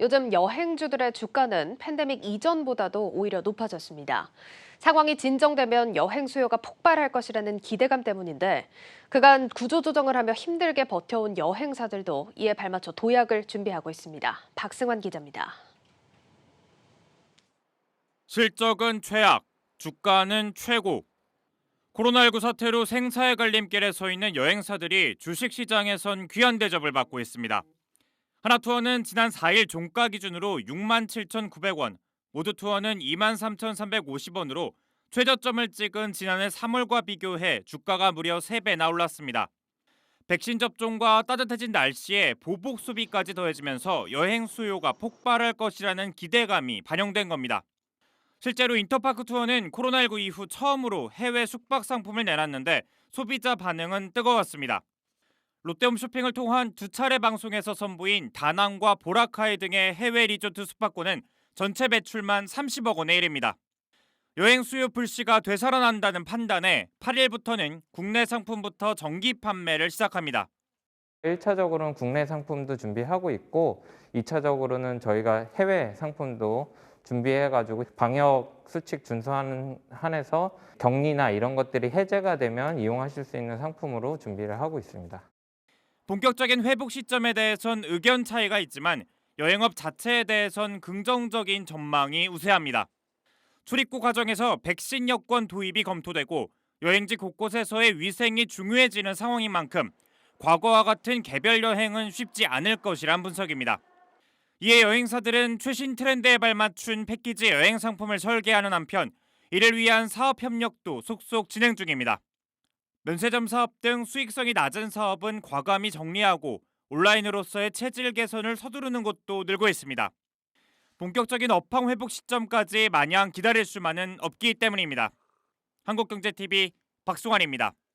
요즘 여행주들의 주가는 팬데믹 이전보다도 오히려 높아졌습니다. 상황이 진정되면 여행 수요가 폭발할 것이라는 기대감 때문인데 그간 구조조정을 하며 힘들게 버텨온 여행사들도 이에 발맞춰 도약을 준비하고 있습니다. 박승환 기자입니다. 실적은 최악, 주가는 최고. 코로나19 사태로 생사의 갈림길에 서 있는 여행사들이 주식시장에선 귀한 대접을 받고 있습니다. 하나투어는 지난 4일 종가 기준으로 67,900원, 모두투어는 23,350원으로 최저점을 찍은 지난해 3월과 비교해 주가가 무려 3배나 올랐습니다. 백신 접종과 따뜻해진 날씨에 보복 소비까지 더해지면서 여행 수요가 폭발할 것이라는 기대감이 반영된 겁니다. 실제로 인터파크 투어는 코로나19 이후 처음으로 해외 숙박 상품을 내놨는데 소비자 반응은 뜨거웠습니다. 롯데홈 쇼핑을 통한 두 차례 방송에서 선보인 다낭과 보라카이 등의 해외 리조트 숙박권은 전체 배출만 30억 원에 이릅니다. 여행 수요 불씨가 되살아난다는 판단에 8일부터는 국내 상품부터 정기 판매를 시작합니다. 1차적으로는 국내 상품도 준비하고 있고 2차적으로는 저희가 해외 상품도 준비해가지고 방역 수칙 준수하는 한해서 격리나 이런 것들이 해제가 되면 이용하실 수 있는 상품으로 준비를 하고 있습니다. 본격적인 회복 시점에 대해선 의견 차이가 있지만 여행업 자체에 대해선 긍정적인 전망이 우세합니다. 출입국 과정에서 백신 여권 도입이 검토되고 여행지 곳곳에서의 위생이 중요해지는 상황인 만큼 과거와 같은 개별 여행은 쉽지 않을 것이란 분석입니다. 이에 여행사들은 최신 트렌드에 발맞춘 패키지 여행 상품을 설계하는 한편 이를 위한 사업 협력도 속속 진행 중입니다. 면세점 사업 등 수익성이 낮은 사업은 과감히 정리하고 온라인으로서의 체질 개선을 서두르는 곳도 늘고 있습니다. 본격적인 업황 회복 시점까지 마냥 기다릴 수만은 없기 때문입니다. 한국경제TV 박승환입니다.